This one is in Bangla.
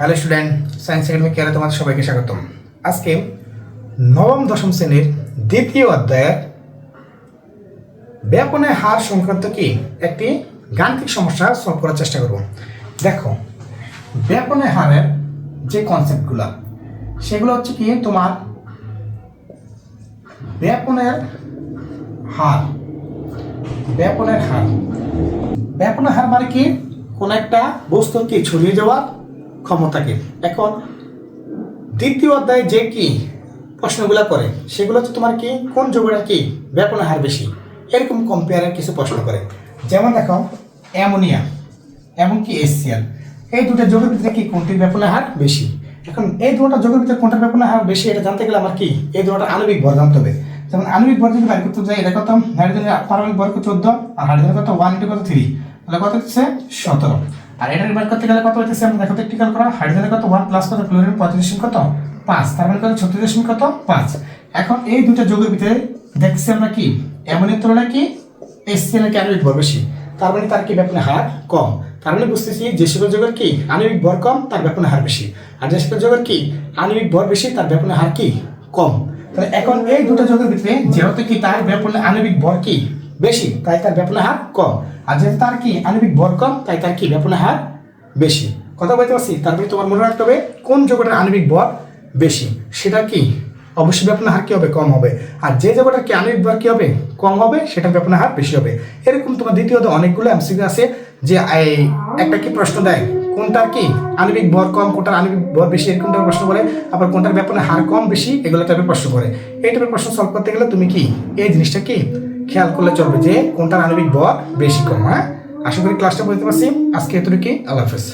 হ্যালো স্টুডেন্ট, সায়েন্স একাডেমি কেয়ারে তোমাদের সবাইকে স্বাগতম। আজকে নবম, দশম শ্রেণির দ্বিতীয় অধ্যায়ের ব্যাপনের হার সংক্রান্ত কি একটি গাণিতিক সমস্যা সলভ করার চেষ্টা করব। দেখো ব্যাপনের হারের যে কনসেপ্টগুলো সেগুলো হচ্ছে কি তোমার ব্যাপনের হার। ব্যাপনের হার। ব্যাপনের হার মানে কি? কোন একটা বস্তুর কি ছড়িয়ে যাওয়ার ক্ষমতাকে। এখন দ্বিতীয় অধ্যায়ে যে কি প্রশ্নগুলো করে, সেগুলো হচ্ছে তোমার কি, কোন যোগটা কি ব্যাপনের হার বেশি? এরকম কম্পেয়ারের কিছু প্রশ্ন করে। যেমন দেখো, অ্যামোনিয়া এবং কি এসিয়াল এই দুটো যোগের ভিতরে কি কোনটির ব্যাপনের হার বেশি? এখন এই দুটো যোগের ভিতরে কোনটার ব্যাপনের হার বেশি, এটা জানতে গেলে আমার কি, এই দুটো আণবিক ভর জানতে হবে। যেমন আণবিক ভর যদি বাইর করতে যাই, এটা কত? হাইড্রোজেনের পারমাণবিক ভর কত? চোদ্দ। আর হাইড্রোজেনের কত? ওয়ান ইন্টু কত থ্রি তাহলে কত হচ্ছে? সতেরো। আর এটার বের করতে গেলে কত হচ্ছে আমরা দেখো একটু করা হাইড্রোজেনের কত? ওয়ান প্লাস কত? ক্লোরিন পঁয়ত্রিশ কত? পাঁচ। তার মানে কত? ছত্রিশ কত? পাঁচ। এখন এই দুটো যোগের ভিতরে দেখছি আমরা কি? অ্যামোনিয়ার তুলনায় কি? এসসিএল আণবিক ভর বেশি। তার মানে তার কি ব্যাপনের হার কম। তার মানে বুঝতেছি যে সকল যোগের কি? আণবিক ভর কম, তার ব্যাপনের হার বেশি। আর যে সকল যোগের কি? আণবিক ভর বেশি, তার ব্যাপনের হার কি? কম। তাহলে এখন এই দুটো যোগের ভিতরে যেহেতু কি তার ব্যাপনের আণবিক ভর কি? বেশি, তাই তার ব্যাপনের হার কম। আর যেহেতু তার কি আণবিক ভর কম, তাই তার কি ব্যাপনের হার বেশি। কথা বলতে পারছি? তারপরে তোমার মনে রাখতে হবে, কোন যোগটার আণবিক ভর বেশি? সেটা কি? অবশ্যই ব্যাপনের হার কি হবে? কম হবে। আর যে যোগটার কি আণবিক ভর কি হবে? কম হবে, সেটার ব্যাপনের হার বেশি হবে। এরকম তোমার দ্বিতীয়ত অনেকগুলো এমসিকিউ আছে, যে একটা কি প্রশ্ন দেয়, কোনটার কি আণবিক ভর কম, কোনটার আণবিক ভর বেশি, এরকম টাইপের প্রশ্ন করে আবার কোনটার ব্যাপনের হার কম, বেশি, এগুলো টাইপের প্রশ্ন করে। এই টাইপের প্রশ্ন সলভ করতে গেলে তুমি কি? এই জিনিসটা কি? খেয়াল করলে চলবে যে কোনটার আণবিক ভর বেশি কম হ্যাঁ? আশা করি ক্লাসটা বুঝতে পারছি আজকে এতটুকু আল্লাহ হাফেজ।